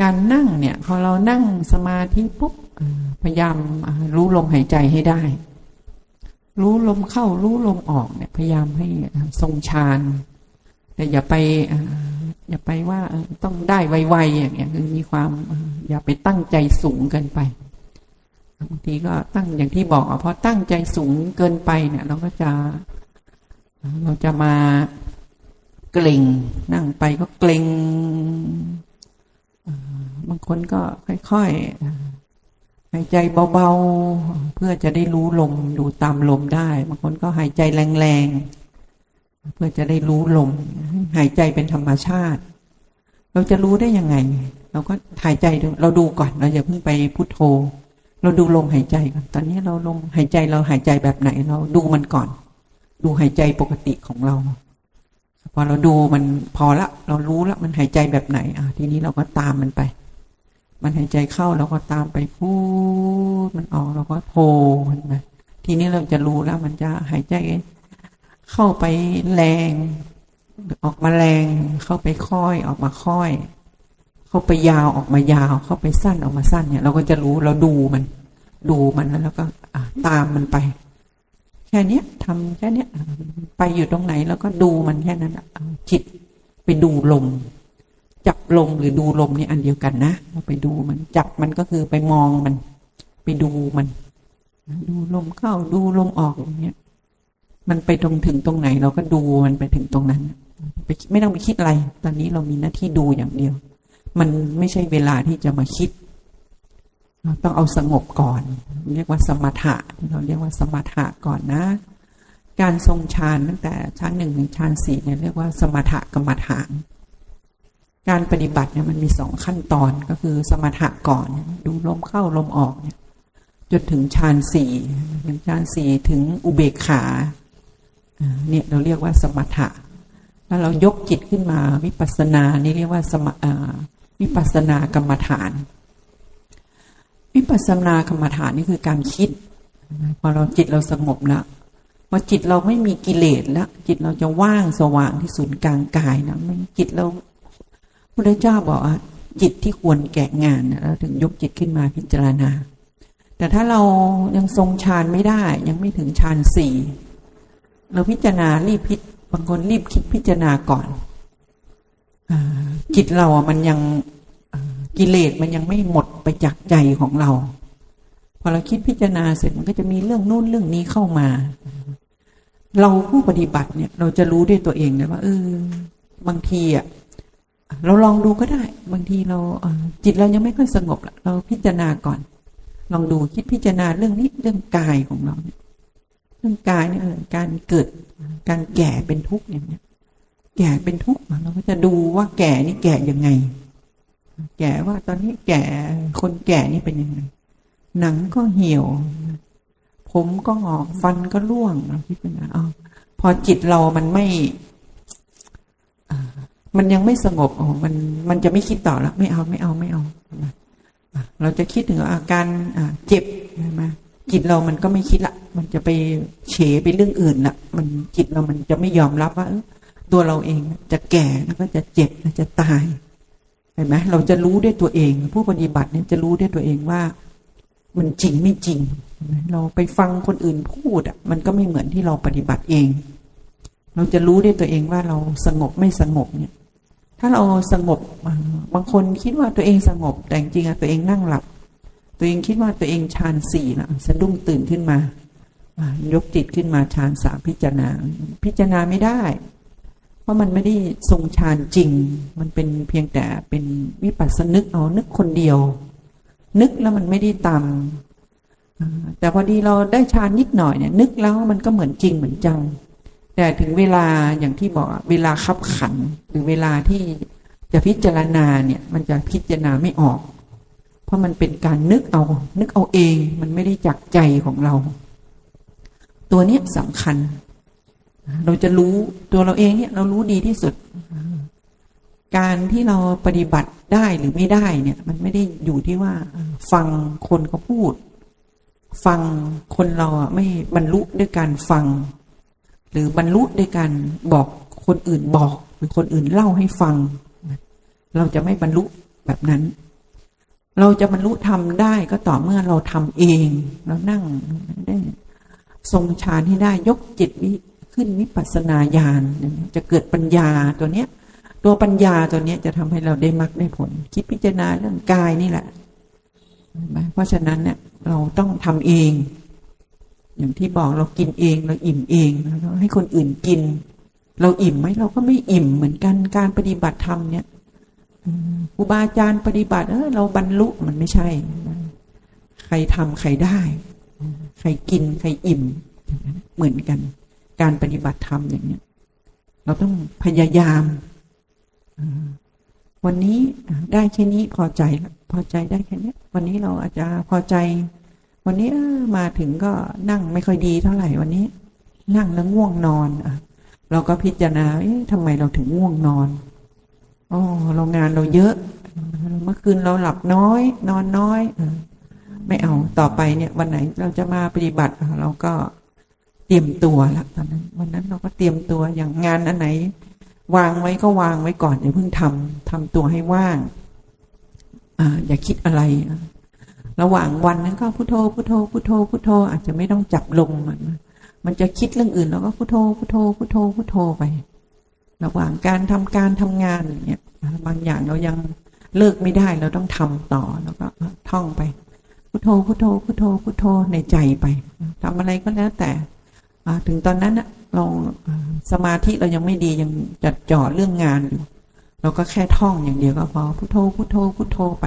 การนั่งเนี่ย พอเรานั่งสมาธิปุ๊บพยายามรู้ลมหายใจให้ได้ รู้ลมเข้ารู้ลมออกเนี่ย พยายามให้ทรงฌานแต่อย่าไปอย่าไปว่าต้องได้ไวๆอย่างเงี้ยคือมีความอย่าไปตั้งใจสูงเกินไปบางทีก็ตั้งอย่างที่บอกอะพอตั้งใจสูงเกินไปเนี่ย เราก็จะ เราจะมาเกร็งนั่งไปก็เกร็ง บางคนก็ค่อยๆ หายใจเบาๆ เพื่อจะได้รู้ลมดูตามลมได้ บางคนก็หายใจแรงๆ เพื่อจะได้รู้ลม หายใจเป็นธรรมชาติ เราจะรู้ได้ยังไง เราก็หายใจเราดูก่อน เราอย่าเพิ่งไปพุโทโธ เราดูลมหายใจก่อน ตอนนี้เราลมหายใจเราหายใจแบบไหน เราดูมันก่อน ดูหายใจปกติของเรา พอเราดูมันพอละ เรารู้ละมันหายใจแบบไหน อะ ทีนี้เราก็ตามมันไป มันหายใจเข้าเราก็ตามไปพูดมันออกเราก็โทมันไปทีนี้เราจะรู้แล้ว มันจะหายใจเข้าไปแรง ออกมาแรง เข้าไปค่อยออกมาค่อย เข้าไปยาวออกมายาว เข้าไปสั้นออกมาสั้นเนี่ย เราก็จะรู้เราดูมัน ดูมันแล้วเราก็อะตามมันไป ค่เนี้ยทำแค่เนี้ยไปอยู่ตรงไหนแล้วก็ดูมันแค่นั้นจิตไปดูลม จับลมหรือดูลมนี่อันเดียวกันนะเราไปดูมันจับมันก็คือไปมองมัน ไปดูมัน ดูลมเข้าดูลมออกอย่างเงี้ยมันไปตรงถึงตรงไหน เราก็ดูมันไปถึงตรงนั้นไปไม่ต้องไปคิดอะไร ตอนนี้เรามีหน้าที่ดูอย่างเดียว มันไม่ใช่เวลาที่จะมาคิด เราต้องเอาสงบก่อน เรียกว่าสมถะ เราเรียกว่าสมถะก่อนนะ การทรงฌานตั้งแต่ชั้นหนึ่งถึงฌานสี่เนี่ยเรียกว่าสมถะกรรมฐานการปฏิบัติเนี่ยมันมีสองขั้นตอนก็คือสมถะก่อนดูลมเข้าลมออกเนี่ยจนถึงฌานสี่ถึงฌานสี่ถึงอุเบกขาเนี่ยเราเรียกว่าสมถะแล้วเรายกจิตขึ้นมาวิปัสสนานี่เรียกว่าสมอ่าวิปัสสนากรรมฐาน วิปัสสนากรรมฐานนี่คือการคิด พอเราจิตเราสงบแล้วพอจิตเราไม่มีกิเลสแล้วจิตเราจะว่างสว่างที่ศูนย์กลางกายนะมันจิตเราพระเจ้าบอกว่าจิตที่ควรแก่งานนะเราถึงยกจิตขึ้นมาพิจารณา แต่ถ้าเรายังทรงฌานไม่ได้ ยังไม่ถึงฌานสี่เราพิจารณารีบพิจบางคนรีบคิดพิจารณาก่อนอจิตเราอะมันยัง กิเลสมันยังไม่หมดไปจากใจของเรา พอเราคิดพิจารณาเสร็จมันก็จะมีเรื่องนู่นเรื่องนี้เข้ามา เราผู้ปฏิบัติเนี่ย เราจะรู้ด้วยตัวเองนะว่า เออ บางทีอะเราลองดูก็ได้ บางทีเราเออจิตเรายังไม่ค่อยสงบละเราพิจารณาก่อน ลองดูคิดพิจารณาเรื่องนี้เรื่องกายของเราเนี่ยเรื่องกายเนี่ยการเกิดการแก่เป็นทุกข์อย่างเนี้ยแก่เป็นทุกข์เราก็จะดูว่าแก่นี่แก่ยังไง แก่ว่าตอนนี้แก่คนแก่นี่เป็นยังไง หนังก็เหี่ยว ผมก็งอกฟันก็ร่วงเราคิดเป็นไงอ๋อพอจิตเรามันไม่มันยังไม่สงบอ๋อมันมันจะไม่คิดต่อแล้วไม่เอาไม่เอาไม่เอาเราจะคิดถึงอาการเจ็บใช่ไหมจิตเรามันก็ไม่คิดละ มันจะไปเฉไปเรื่องอื่นละมันจิตเรามันจะไม่ยอมรับว่าตัวเราเองจะแก่แล้วก็จะเจ็บแล้วจะตาย เห็นไหมเราจะรู้ด้วยตัวเอง ผู้ปฏิบัติเนี่ยจะรู้ด้วยตัวเองว่า มันจริงไม่จริง เราไปฟังคนอื่นพูดอะมันก็ไม่เหมือนที่เราปฏิบัติเอง เราจะรู้ด้วยตัวเองว่าเราสงบไม่สงบเนี่ย ถ้าเราสงบบางคนคิดว่าตัวเองสงบ แต่จริงๆอะตัวเองนั่งหลับ ตัวเองคิดว่าตัวเองฌานสี่นะสะดุ้งตื่นขึ้นมายกจิตขึ้นมาฌานสามพิจารณา พิจารณาไม่ได้ เพราะมันไม่ได้ทรงฌานจริง มันเป็นเพียงแต่เป็นวิปัสสนึกเอานึกคนเดียว นึกแล้วมันไม่ได้ตามแต่พอดีเราได้ฌานนิดหน่อยเนี่ย นึกแล้วมันก็เหมือนจริงเหมือนจัง แต่ถึงเวลาอย่างที่บอกเวลาคับขัน หรือเวลาที่จะพิจารณาเนี่ย มันจะพิจารณาไม่ออก เพราะมันเป็นการนึกเอา นึกเอาเอง มันไม่ได้จากใจของเรา ตัวนี้สำคัญ เราจะรู้ตัวเราเองเนี่ย เรารู้ดีที่สุด การที่เราปฏิบัติได้หรือไม่ได้เนี่ย มันไม่ได้อยู่ที่ว่า ฟังคนเขาพูด ฟังคนเราอะไม่บรรลุด้วยการฟัง หรือบรรลุด้วยการบอกคนอื่นบอก หรือคนอื่นเล่าให้ฟัง เราจะไม่บรรลุแบบนั้น เราจะบรรลุธรรมได้ก็ต่อเมื่อเราทำเอง เรานั่งได้ทรงฌานให้ได้ยกจิตวิ ขึ้นวิปัสสนาญาณจะเกิดปัญญาตัวเนี้ย ตัวปัญญาตัวเนี้ยจะทำให้เราได้มรรคได้ผล คิดพิจารณาเรื่องกายนี่แหละเพราะฉะนั้นเนี่ยเราต้องทำเอง อย่างที่บอกเรากินเองเราอิ่มเองเราให้คนอื่นกิน เราอิ่มไหมเราก็ไม่อิ่มเหมือนกันการปฏิบัติธรรมเนี่ยครูบาอาจารย์ปฏิบัติเออเราบรรลุมันไม่ใช่ ใครทำใครได้ ใครกินใครอิ่มเหมือนกัน การปฏิบัติธรรมอย่างเนี้ย เราต้องพยายามวันนี้ได้แค่นี้พอใจพอใจได้แค่นี้วันนี้เราอาจจะพอใจ วันนี้เออมาถึงก็นั่งไม่ค่อยดีเท่าไหร่วันนี้ นั่งแล้วง่วงนอนอะเราก็พิจารณาเอ๊ะทำไมเราถึงง่วงนอนอ๋อเรางานเราเยอะ เมื่อคืนเราหลับน้อย นอนน้อยอไม่เอาต่อไปเนี่ย วันไหนเราจะมาปฏิบัติเราก็ เตรียมตัวละตอนนั้น วันนั้นเราก็เตรียมตัวอย่างงานอันไหน วางไว้ก็วางไว้ก่อนอย่าเพิ่งทำทำตัวให้ว่างอ่าอย่าคิดอะไร ระหว่างวันนั้นก็พุโทโธพุโทโธพุโทโธพุโทโธอาจจะไม่ต้องจับลงมันมันจะคิดเรื่องอื่นเราก็พุโทโธพุโทโธพุโทโธพุโทโธไประหว่างการทำการทำงานอย่างเงี้ยบางอย่างเรายังเลิกไม่ได้เราต้องทำต่อแล้วก็ท่องไป พุโทโธพุโทโธพุโทโธพุโทโธในใจไปทำอะไรก็แล้วแต่ ถึงตอนนั้นน่ะเราอ่าสมาธิเรายังไม่ดียังจัดจ่อเรื่องงานอยู่ เราก็แค่ท่องอย่างเดียวก็พอพุโทโธพุโทโธพุโทโธไป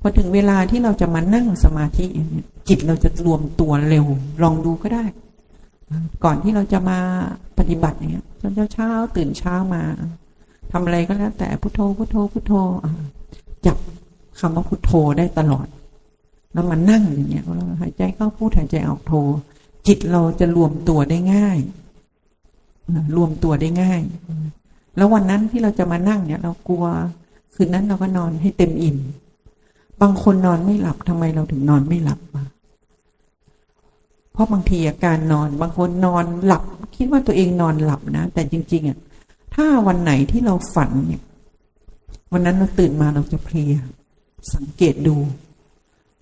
พอถึงเวลาที่เราจะมานั่งสมาธิจิตเราจะรวมตัวเร็ว ลองดูก็ได้ ก่อนที่เราจะมาปฏิบัติอย่างเงี้ยตอนเช้าๆตื่นเช้ามาทำอะไรก็แล้ว แต่พุโทโธพุโทโธพุโทโธจับคำว่าพุโทโธได้ตลอด แล้วมานั่งอย่างเงี้ยหายใจเข้าพูดหายใจออกโท จิตเราจะรวมตัวได้ง่าย รวมตัวได้ง่าย แล้ววันนั้นที่เราจะมานั่งเนี่ย เรากลัว คืนนั้นเราก็นอนให้เต็มอิ่ม บางคนนอนไม่หลับทำไมเราถึงนอนไม่หลับเพราะบางทีอาการนอน บางคนนอนหลับ คิดว่าตัวเองนอนหลับนะ แต่จริง ๆอะถ้าวันไหนที่เราฝันเนี่ย วันนั้นเราตื่นมาเราจะเพลีย สังเกตดู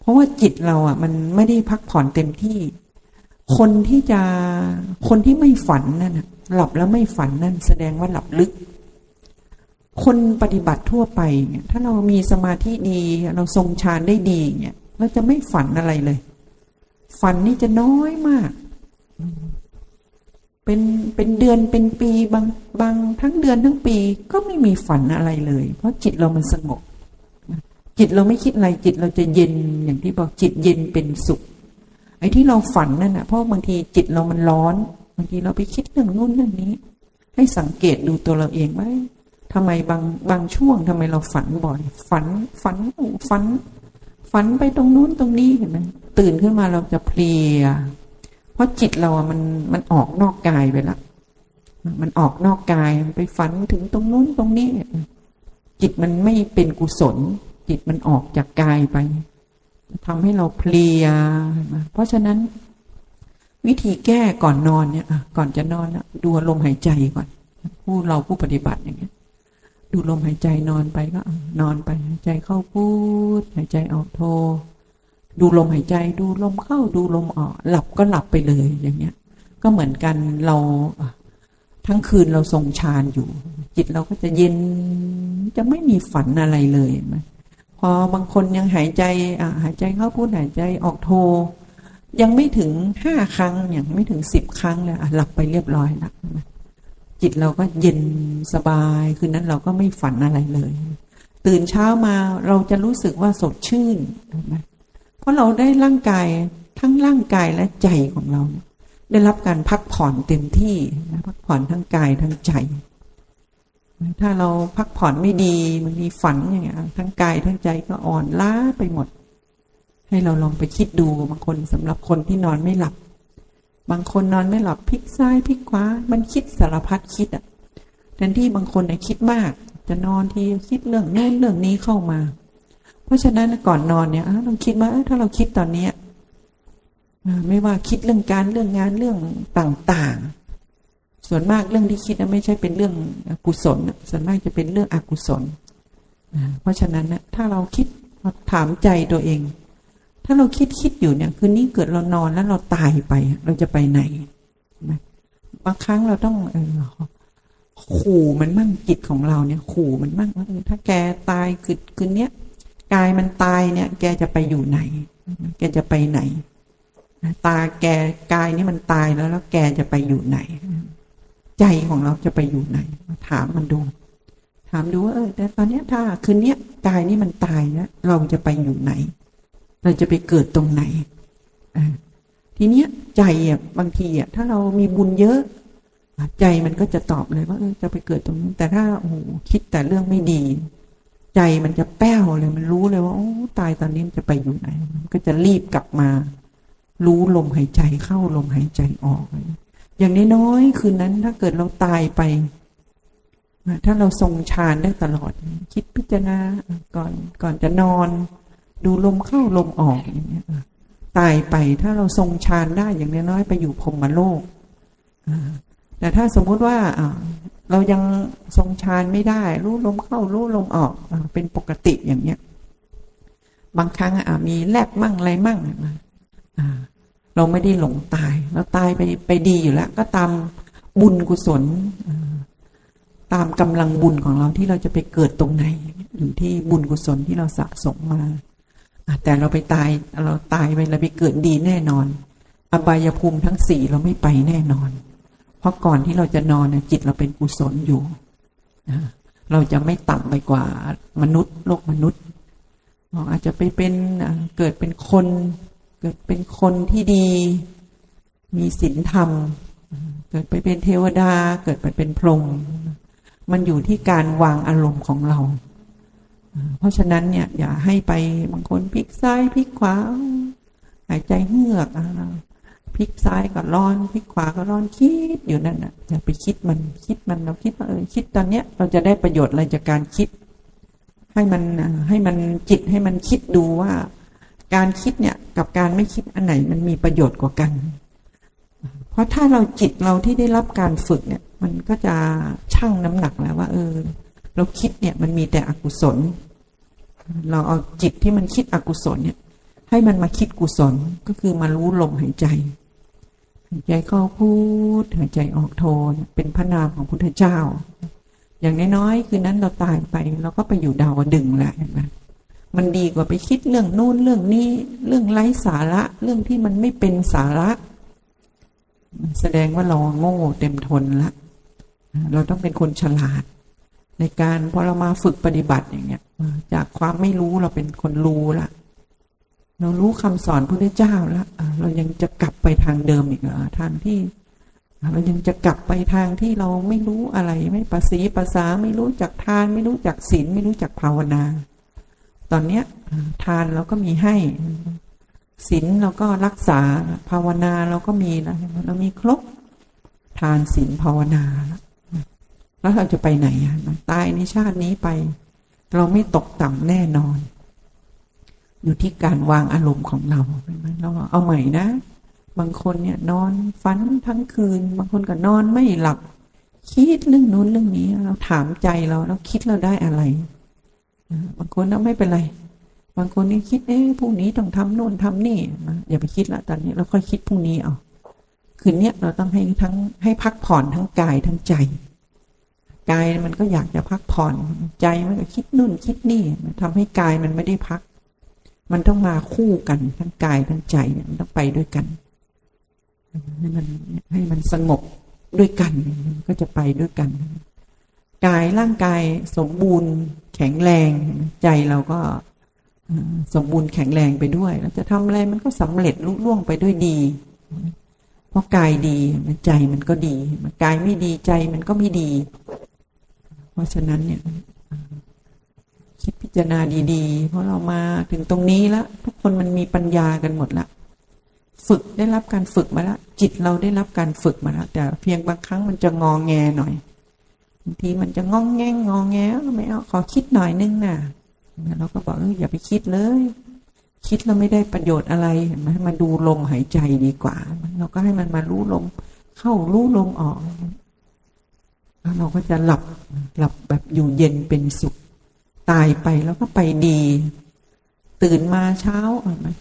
เพราะว่าจิตเราอะ มันไม่ได้พักผ่อนเต็มที่ คนที่จะคนที่ไม่ฝันนั่นหลับแล้วไม่ฝันนั่นแสดงว่าหลับลึก คนปฏิบัติทั่วไปเนี่ยถ้าเรามีสมาธิดี เราทรงฌานได้ดีเนี่ยเราจะไม่ฝันอะไรเลย ฝันนี่จะน้อยมาก เป็นเป็นเดือนเป็นปีบางบางทั้งเดือนทั้งปีก็ไม่มีฝันอะไรเลย เพราะจิตเรามันสงบจิตเราไม่คิดอะไรจิตเราจะเย็นอย่างที่บอกจิตเย็นเป็นสุข ไอ้ที่เราฝันนั่นนะเพราะบางทีจิตเรามันร้อนบางทีเราไปคิดเรื่องนู้นเรื่องนี้ ให้สังเกตดูตัวเราเองว่าทำไมบางบางช่วงทำไมเราฝันบ่อย ฝันฝันฝัน ฝันไปตรงนู้นตรงนี้เห็นไหมตื่นขึ้นมาเราจะเพลีย เพราะจิตเราอะมันมันออกนอกกายไปล้วมันออกนอกกายมันไปฝันถึงตรงนู้นตรงนี้ จิตมันไม่เป็นกุศล จิตมันออกจากกายไป ทำให้เราเพลีย เพราะฉะนั้น วิธีแก้ก่อนนอนเนี่ยอะก่อนจะนอนดูลมหายใจก่อน ผู้เราผู้ปฏิบัติอย่างเงี้ย ดูลมหายใจนอนไปก็นอนไปหายใจเข้าพูด หายใจออกโท ดูลมหายใจ ดูลมเข้าดูลมออก หลับก็หลับไปเลยอย่างเงี้ย ก็เหมือนกันเราทั้งคืนเราทรงฌานอยู่ จิตเราก็จะเย็นจะไม่มีฝันอะไรเลยเห็นไหม พอบางคนยังหายใจอะหายใจเข้าพูดหายใจออกโท ยังไม่ถึงห้าครั้งอย่างไม่ถึงสิบครั้งเลยหลับไปเรียบร้อยแล้วจิตเราก็เย็นสบายคืนนั้นเราก็ไม่ฝันอะไรเลย ตื่นเช้ามาเราจะรู้สึกว่าสดชื่นเพราะเราได้ร่างกายทั้งร่างกายและใจของเรา ได้รับการพักผ่อนเต็มที่พักผ่อนทั้งกายทั้งใจ ถ้าเราพักผ่อนไม่ดีมันมีฝันอย่างเงี้ยทั้งกายทั้งใจก็อ่อนล้าไปหมด ให้เราลองไปคิดดูบางคนสำหรับคนที่นอนไม่หลับ บางคนนอนไม่หลับพลิกซ้ายพลิกขวามันคิดสารพัดคิดอะแทนที่บางคนเนี่ยคิดมาก จะนอนทีคิดเรื่องนู้นเรื่องนี้เข้ามา เพราะฉะนั้นก่อนนอนเนี่ยเราคิดว่าถ้าเราคิดตอนเนี้ยไม่ว่าคิดเรื่องการเรื่องงานเรื่องต่างๆ ส่วนมากเรื่องที่คิดนะไม่ใช่เป็นเรื่องกุศลส่วนมากจะเป็นเรื่องอกุศลนะเพราะฉะนั้นนะถ้าเราคิดถามใจตัวเอง ถ้าเราคิดคิดอยู่เนี่ยคืนนี้เกิดเรานอนแล้วเราตายไป เราจะไปไหนนะบางครั้งเราต้องเออขู่มันมั่งจิตของเราเนี่ย ขู่มันมั่งว่าถ้าแกตายคืนคืนเนี้ยกายมันตายเนี่ย แกจะไปอยู่ไหน แกจะไปไหน ตาแกกายนี่มันตายแล้วแล้วแกจะไปอยู่ไหน ใจของเราจะไปอยู่ไหน ถามมันดู ถามดูว่าเออแต่ตอนเนี้ยถ้าคืนเนี้ยกายนี่มันตายนะเราจะไปอยู่ไหน เราจะไปเกิดตรงไหนอทีเนี้ยใจอะบางทีอะถ้าเรามีบุญเยอะ ใจมันก็จะตอบเลยว่าเออจะไปเกิดตรงนั้น แต่ถ้าโอ้โหคิดแต่เรื่องไม่ดี ใจมันจะแป้วเลยมันรู้เลยว่าโอ้ตายตอนนี้จะไปอยู่ไหน มันก็จะรีบกลับมา รู้ลมหายใจเข้าลมหายใจออก อย่างน้อยๆคืนนั้นถ้าเกิดเราตายไป ถ้าเราทรงฌานได้ตลอด คิดพิจารณาก่อนก่อนจะนอน ดูลมเข้าลมออกอย่างเงี้ยตายไปถ้าเราทรงฌานได้อย่างน้อยๆไปอยู่พรหมโลกแต่ถ้าสมมุติว่าเรายังทรงฌานไม่ได้ รู้ลมเข้ารู้ลมออกเป็นปกติอย่างเนี้ย บางครั้งอะมีแลบมั่งอะไรมั่ง เราไม่ได้หลงตาย เราตายไปไปดีอยู่แล้ว ก็ตามบุญกุศล ตามกำลังบุญของเราที่เราจะไปเกิดตรงไหน อยู่ที่บุญกุศลที่เราสะสมมาแต่เราไปตายเราตายไปเราไปเกิดดีแน่นอน อบายภูมิทั้งสี่เราไม่ไปแน่นอน เพราะก่อนที่เราจะนอนจิตเราเป็นกุศลอยู่เราจะไม่ต่ำไปกว่ามนุษย์ โลกมนุษย์อาจจะไปเป็นเกิดเป็นคน เกิดเป็นคนที่ดี มีศีลธรรม เกิดไปเป็นเทวดา เกิดไปเป็นพรหมมันอยู่ที่การวางอารมณ์ของเรา เพราะฉะนั้นเนี่ย อย่าให้ไปบางคนพลิกซ้ายพลิกขวา หายใจเงือกพลิกซ้ายก็ร้อนพลิกขวาก็ร้อนคิดอยู่นั่นน่ะอย่าไปคิดมันคิดมันเราคิดว่าเออคิดตอนเนี้ย เราจะได้ประโยชน์อะไรจากการคิด ให้มันให้มันจิตให้มันคิดดูว่า การคิดเนี่ยกับการไม่คิดอันไหนมันมีประโยชน์กว่ากัน เพราะถ้าเราจิตเราที่ได้รับการฝึกเนี่ย มันก็จะชั่งน้ำหนักแล้วว่า เออ เราคิดเนี่ยมันมีแต่อกุศล เราเอาจิตที่มันคิดอกุศลเนี่ย ให้มันมาคิดกุศลก็คือมารู้ลมหายใจหายใจเข้าพูดหายใจออกโทนเป็นพระนามของพุทธเจ้า อย่างน้อยๆคือนั้นเราตายไปเราก็ไปอยู่ดาวดึงแหละเห็นไหม มันดีกว่าไปคิดเรื่องนู่นเรื่องนี้ เรื่องไร้สาระ เรื่องที่มันไม่เป็นสาระแสดงว่าเราโง่เต็มทนละ เราต้องเป็นคนฉลาด ในการพอเรามาฝึกปฏิบัติอย่างเงี้ย จากความไม่รู้เราเป็นคนรู้ละเรารู้คำสอนพระเจ้าแล้วเรายังจะกลับไปทางเดิมอีกเหรอทางที่เรายังจะกลับไปทางที่เราไม่รู้อะไร ไม่ภาษีภาษาไม่รู้จักทาน ไม่รู้จักศีลไม่รู้จักภาวนา ตอนเนี้ยทานเราก็มีให้ศีลเราก็รักษาภาวนาเราก็มีนะเรามีครบทานศีลภาวนา แล้วเราจะไปไหนอะตายในชาตินี้ไป เราไม่ตกต่ำแน่นอน อยู่ที่การวางอารมณ์ของเราเราเอาใหม่นะ บางคนเนี่ยนอนฝันทั้งคืน บางคนก็นอนไม่หลับ คิดเรื่องนู้นเรื่องนี้ เราถามใจเราแล้วคิดเราได้อะไร บางคนเราไม่เป็นไร บางคนนี่คิดเอ๊ะพรุ่งนี้ต้องทำโน่นทำนี่อย่าไปคิดละตอนนี้เราค่อยคิดพรุ่งนี้เอาคืนนี้เราต้องให้ทั้งให้พักผ่อนทั้งกายทั้งใจกายมันก็อยากจะพักผ่อน ใจมันก็คิดนู่นคิดนี่มันทำให้กายมันไม่ได้พัก มันต้องมาคู่กันทั้งกายทั้งใจมันต้องไปด้วยกัน ให้มันให้มันสงบด้วยกันก็จะไปด้วยกัน กายร่างกายสมบูรณ์แข็งแรง ใจเราก็สมบูรณ์แข็งแรงไปด้วยเราจะทำอะไรมันก็สำเร็จลุล่วงไปด้วยดี เพราะกายดีมันใจมันก็ดีกายไม่ดีใจมันก็ไม่ดี เพราะฉะนั้นเนี่ยคิดพิจารณาดีๆ เพราะเรามาถึงตรงนี้แล้วทุกคนมันมีปัญญากันหมดละฝึกได้รับการฝึกมาแล้วจิตเราได้รับการฝึกมาแล้วแต่เพียงบางครั้งมันจะงองแงหน่อย บางทีมันจะงองแงงงองแงไม่เอาขอคิดหน่อยนึงนะเราก็บอกอย่าไปคิดเลย คิดเราไม่ได้ประโยชน์อะไรเห็นไหมมาดูลมหายใจดีกว่า เราก็ให้มันมารู้ลมเข้ารู้ลมออกแล้วเราก็จะหลับหลับแบบอยู่เย็นเป็นสุข ตายไปแล้วก็ไปดี ตื่นมาเช้า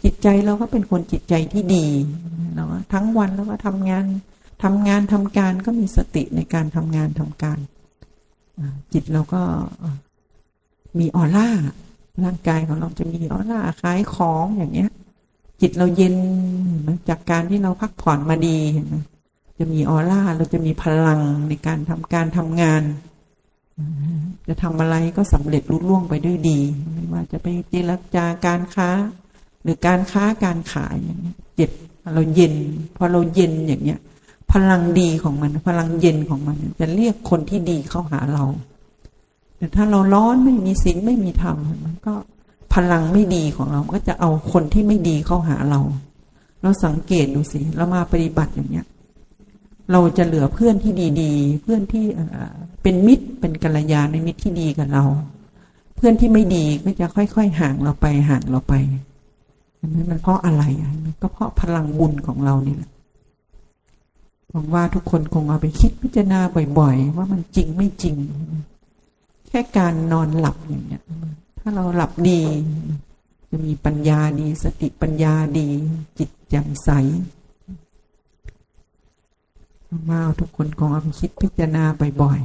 จิตใจเราก็เป็นคนจิตใจที่ดีเราก็ทั้งวันแล้วก็ทำงานทำงานทำการก็มีสติในการทำงานทำการ จิตเราก็มีออร่า ร่างกายของเราจะมีออร่าคล้ายของอย่างเงี้ย จิตเราเย็นจากการที่เราพักผ่อนมาดีเห็นไหมจะมีออร่าเราจะมีพลังในการทำการทำงาน จะทำอะไรก็สำเร็จรุ่ล่วงไปด้วยดี ไม่ว่าจะไปเจรจาการค้า หรือการค้าการขายอย่างเงี้ยจิตเราเย็น พอเราเย็นอย่างเงี้ย พลังดีของมัน พลังเย็นของมัน จะเรียกคนที่ดีเข้าหาเรา แต่ถ้าเราร้อนไม่มีศีลไม่มีธรรมมันก็พลังไม่ดีของเรา ก็จะเอาคนที่ไม่ดีเข้าหาเรา เราสังเกตดูสิเรามาปฏิบัติอย่างเงี้ย เราจะเหลือเพื่อนที่ดีๆ เพื่อนที่เป็นมิตรเป็นกัลยาณมิตรที่ดีกับเรา เพื่อนที่ไม่ดีก็จะค่อยๆห่างเราไปห่างเราไปเห็นไหมมันเพราะอะไรอะมันก็เพราะพลังบุญของเรานี่แหละ หวังว่าทุกคนคงเอาไปคิดพิจารณาบ่อย ๆ ว่ามันจริงไม่จริง แค่การนอนหลับอย่างเงี้ย ถ้าเราหลับดี จะมีปัญญาดี สติปัญญาดี จิตแจ่มใสมาเอาทุกคนคงเอาไปคิดพิจารณาบ่อย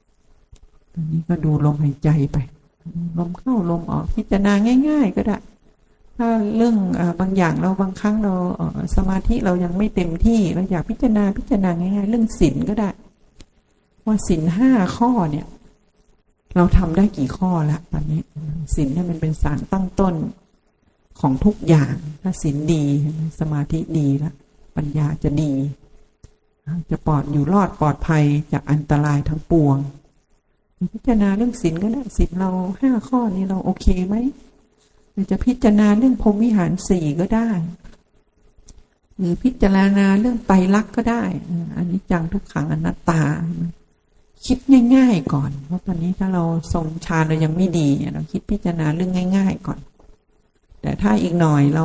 ๆตอนนี้ก็ดูลมหายใจไปลมเข้าลมออกพิจารณาง่าย ๆ ก็ได้ ถ้าเรื่องบางอย่างเราบางครั้งเราสมาธิเรายังไม่เต็มที่เราอยากพิจารณาพิจารณาง่ายๆเรื่องศีลก็ได้ ว่าศีลห้าข้อเนี่ย เราทำได้กี่ข้อละตอนนี้ศีลเนี่ยมันเป็นสารตั้งต้นของทุกอย่างถ้าศีลดีสมาธิดีล้วปัญญาจะดี จะปลอดอยู่รอดปลอดภัยจากอันตรายทั้งปวง พิจารณาเรื่องศีลก็ได้ศีลเราห้าข้อนี้เราโอเคไหม รือจะพิจารณาเรื่องพรมวิหารสี่ก็ได้ หรือพิจารณาเรื่องไตรลักษณ์ก็ได้อันนี้จังทุกขังอนัตตา คิดง่าย ๆ ก่อน เพราะตอนนี้ถ้าเราทรงฌานเรายังไม่ดีเราคิดพิจารณาเรื่องง่าย ๆ ก่อน แต่ถ้าอีกหน่อยเรา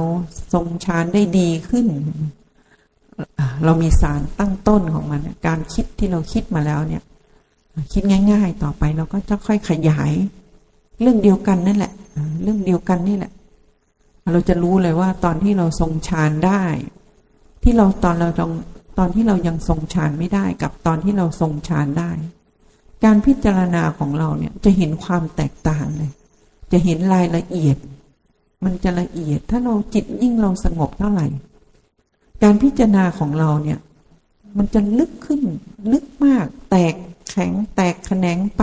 ทรงฌานได้ดีขึ้น เรามีสารตั้งต้นของมันการคิดที่เราคิดมาแล้วเนี่ย คิดง่าย ๆ ต่อไปเราก็จะค่อยขยาย เรื่องเดียวกันนั่นแหละ เรื่องเดียวกันนี่แหละ เราจะรู้เลยว่าตอนที่เราทรงฌานได้ ที่เราตอนเราตอนตอนที่เรายังทรงฌานไม่ได้กับตอนที่เราทรงฌานได้ การพิจารณาของเราเนี่ยจะเห็นความแตกต่างเลย จะเห็นรายละเอียด มันจะละเอียดถ้าเราจิตยิ่งเราสงบเท่าไหร่ การพิจารณาของเราเนี่ย มันจะลึกขึ้น ลึกมาก แตกแข็งแตกแขนงไป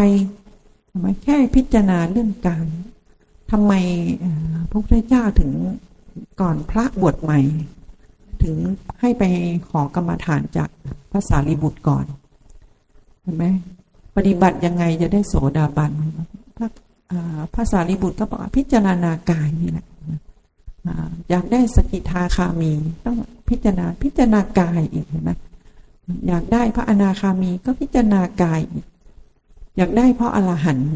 ทำไมแค่พิจารณาเรื่องการทำไมพระพุทธเจ้าถึงก่อนพระบวชใหม่ ถึงให้ไปขอกรรมฐานจากพระสารีบุตรก่อนเห็นไหมปฏิบัติยังไงจะได้โสดาบันพระอ่าพระสารีบุตรก็บอกว่าพิจารณากายนี่แหละอยากได้สกิทาคามีต้องพิจารณาพิจารณากายอีกเห็นไหมอยากได้พระอนาคามีก็พิจารณากายอีก อยากได้พระอรหันต์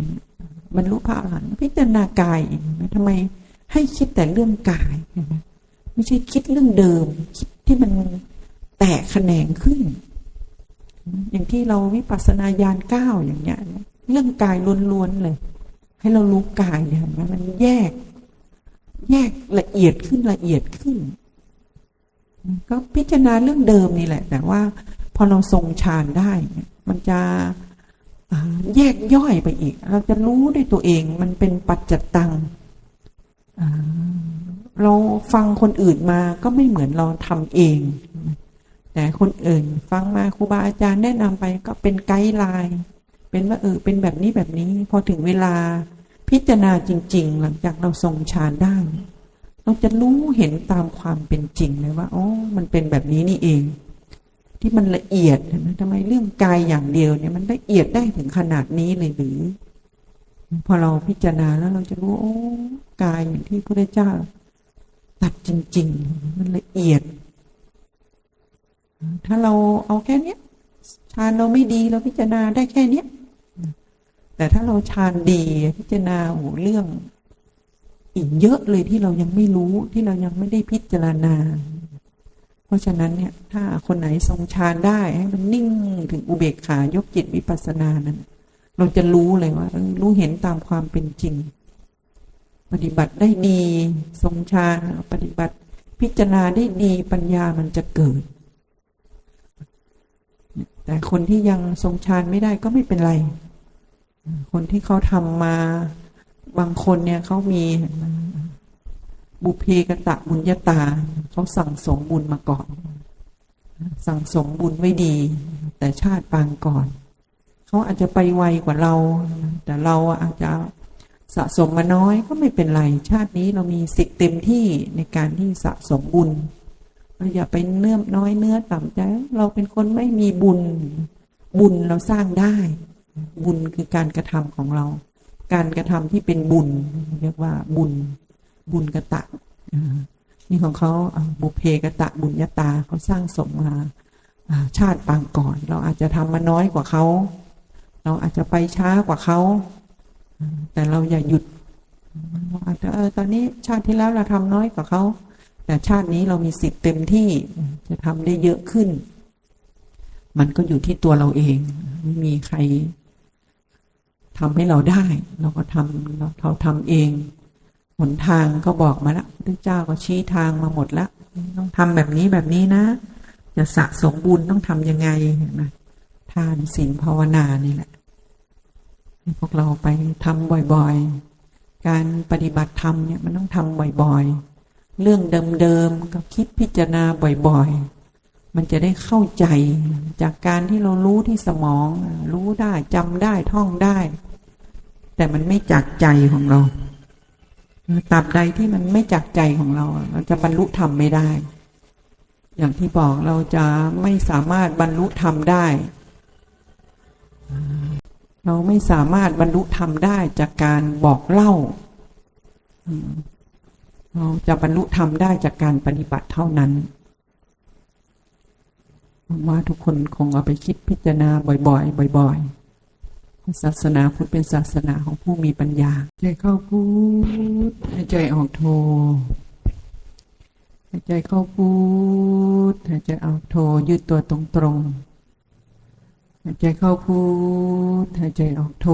บรรลุพระอรหันต์พิจารณากายอีกเห็นไหมทำไมให้คิดแต่เรื่องกายไม่ใช่คิดเรื่องเดิม คิดที่มันแตกแขนงขึ้น อย่างที่เราวิปัสสนาญาณเก้าอย่างเงี้ย เรื่องกายล้วนๆเลย ให้เรารู้กายเนี่ยมันแยก แยกละเอียดขึ้นละเอียดขึ้น ก็พิจารณาเรื่องเดิมนี่แหละ แต่ว่า พอเราทรงฌานได้ มันจะ แยกย่อยไปอีก เราจะรู้ด้วยตัวเองมันเป็นปัจจตังเราฟังคนอื่นมาก็ไม่เหมือนเราทำเอง แต่คนอื่น ฟังมาครูบาอาจารย์แนะนำไปก็เป็นไกด์ไลน์เป็นว่าเออเป็นแบบนี้แบบนี้ พอถึงเวลาพิจารณาจริง ๆ หลังจากเราทรงฌานได้ เราจะรู้เห็นตามความเป็นจริงเลยว่าอ๋อมันเป็นแบบนี้นี่เอง ที่มันละเอียดนไหมทำไมเรื่องกายอย่างเดียวเนี่ยมันละเอียดได้ถึงขนาดนี้เลยหรือพอเราพิจารณาแล้วเราจะรู้โอ้กายอย่างที่พระเจ้าตัดจริง ๆ มันละเอียด ถ้าเราเอาแค่เนี้ยฌานเราไม่ดีเราพิจารณาได้แค่เนี้ยแต่ถ้าเราฌานดีพิจารณาโอ้เรื่องอีกเยอะเลยที่เรายังไม่รู้ที่เรายังไม่ได้พิจารณา ราะฉะนั้นเนี่ยถ้าคนไหนทรงฌานได้ให้มันนิ่งถึงอุเบกขายกจิตวิปัสสนานั้น เราจะรู้เลยว่ารู้เห็นตามความเป็นจริง ปฏิบัติได้ดี ทรงฌานปฏิบัติ พิจารณาได้ดีปัญญามันจะเกิด แต่คนที่ยังทรงฌานไม่ได้ก็ไม่เป็นไร คนที่เขาทำมาบางคนเนี่ยเขามี บุเพกตะบุญญาตา เขาสั่งสมบุญมาก่อน สั่งสมบุญไว้ดี แต่ชาติปางก่อน เขาอาจจะไปไวกว่าเรา แต่เราอาจจะสะสมมาน้อยก็ไม่เป็นไร ชาตินี้เรามีสิทธิ์เต็มที่ในการที่สะสมบุญเราอย่าไปเนื้อน้อยเนื้อต่ำใจเราเป็นคนไม่มีบุญ บุญเราสร้างได้ บุญคือการกระทำของเรา การกระทำที่เป็นบุญ เรียกว่าบุญ บุญกตะนี่ของเขาบุเพกตะบุญญาตาเขาสร้างสมมาชาติปางก่อน เราอาจจะทำมาน้อยกว่าเขา เราอาจจะไปช้ากว่าเขา แต่เราอย่าหยุดเราอาจจะเออตอนนี้ชาติที่แล้วเราทำน้อยกว่าเขา แต่ชาตินี้เรามีสิทธิ์เต็มที่จะทำได้เยอะขึ้น มันก็อยู่ที่ตัวเราเอง ไม่มีใครทำให้เราได้ เราก็ทำเราเราทำเอง หนทางก็บอกมาแล้วพระเจ้าก็ชี้ทางมาหมดแล้ว ต้องทำแบบนี้แบบนี้นะ จะสะสมบุญต้องทำยังไงเห็นไหมทานศีลภาวนานี่แหละพวกเราไปทำบ่อยๆ การปฏิบัติธรรมเนี่ยมันต้องทำบ่อยๆ เรื่องเดิมๆก็คิดพิจารณาบ่อยๆ มันจะได้เข้าใจจากการที่เรารู้ที่สมอง รู้ได้จำได้ท่องได้ แต่มันไม่จากใจของเรา ตราบใดที่มันไม่จากใจของเรา เราจะบรรลุธรรมไม่ได้ อย่างที่บอกเราจะไม่สามารถบรรลุธรรมได้ เราไม่สามารถบรรลุธรรมได้จากการบอกเล่า เราจะบรรลุธรรมได้จากการปฏิบัติเท่านั้นผมว่าทุกคนคงเอาไปคิดพิจารณาบ่อยๆ บ่อย ๆ ศาสนาพุทธเป็นศาสนาของผู้มีปัญญา ใจเข้าพุทธหายใจออกโทหายใจเข้าพุทธหายใจออกโทยืดตัวตรงๆหายใจเข้าพุทธหายใจออกโท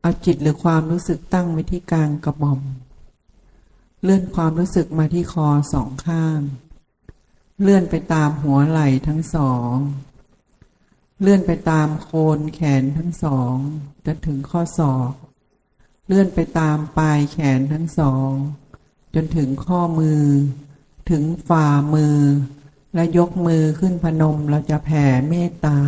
เอาจิตหรือความรู้สึกตั้งไว้ที่กลางกระหม่อม เลื่อนความรู้สึกมาที่คอสองข้าง เลื่อนไปตามหัวไหล่ทั้งสอง เลื่อนไปตามโคนแขนทั้งสองจนถึงข้อศอก เลื่อนไปตามปลายแขนทั้งสอง จนถึงข้อมือ ถึงฝ่ามือ และยกมือขึ้นพนมเราจะแผ่เมตตา